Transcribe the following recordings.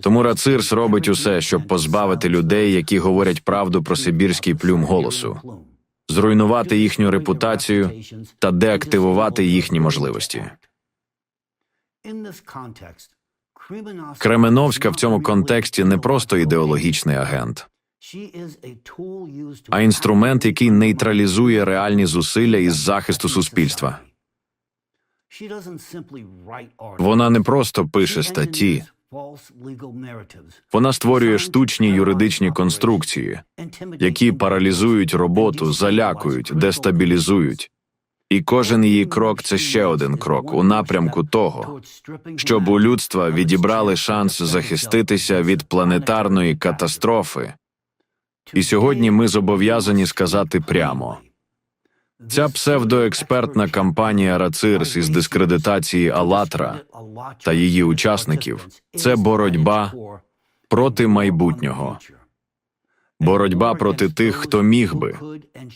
Тому Рацирс робить усе, щоб позбавити людей, які говорять правду про сибірський плюм голосу, зруйнувати їхню репутацію та деактивувати їхні можливості. Кременовська в цьому контексті не просто ідеологічний агент, а інструмент, який нейтралізує реальні зусилля із захисту суспільства. Вона не просто пише статті, вона створює штучні юридичні конструкції, які паралізують роботу, залякують, дестабілізують. І кожен її крок це ще один крок у напрямку того, щоб у людства відібрали шанс захиститися від планетарної катастрофи. І сьогодні ми зобов'язані сказати прямо: ця псевдоекспертна кампанія Рацирс із дискредитації Алатра та її учасників це боротьба проти майбутнього, боротьба проти тих, хто міг би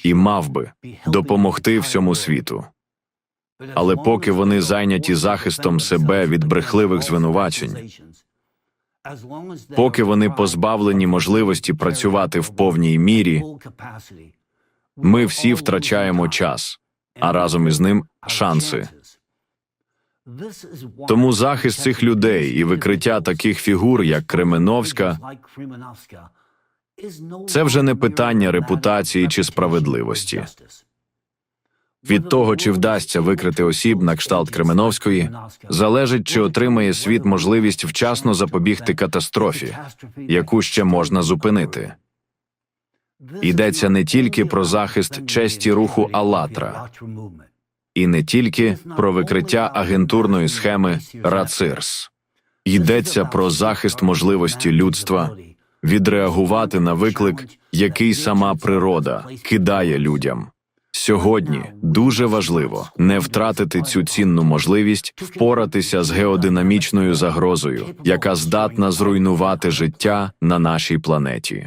і мав би допомогти всьому світу. Але поки вони зайняті захистом себе від брехливих звинувачень, поки вони позбавлені можливості працювати в повній мірі, ми всі втрачаємо час, а разом із ним шанси. Тому захист цих людей і викриття таких фігур, як Кременовська, це вже не питання репутації чи справедливості. Від того, чи вдасться викрити осіб на кшталт Кременовської, залежить, чи отримає світ можливість вчасно запобігти катастрофі, яку ще можна зупинити. Йдеться не тільки про захист честі руху Алатра, і не тільки про викриття агентурної схеми Рацирс. Йдеться про захист можливості людства відреагувати на виклик, який сама природа кидає людям. Сьогодні дуже важливо не втратити цю цінну можливість впоратися з геодинамічною загрозою, яка здатна зруйнувати життя на нашій планеті.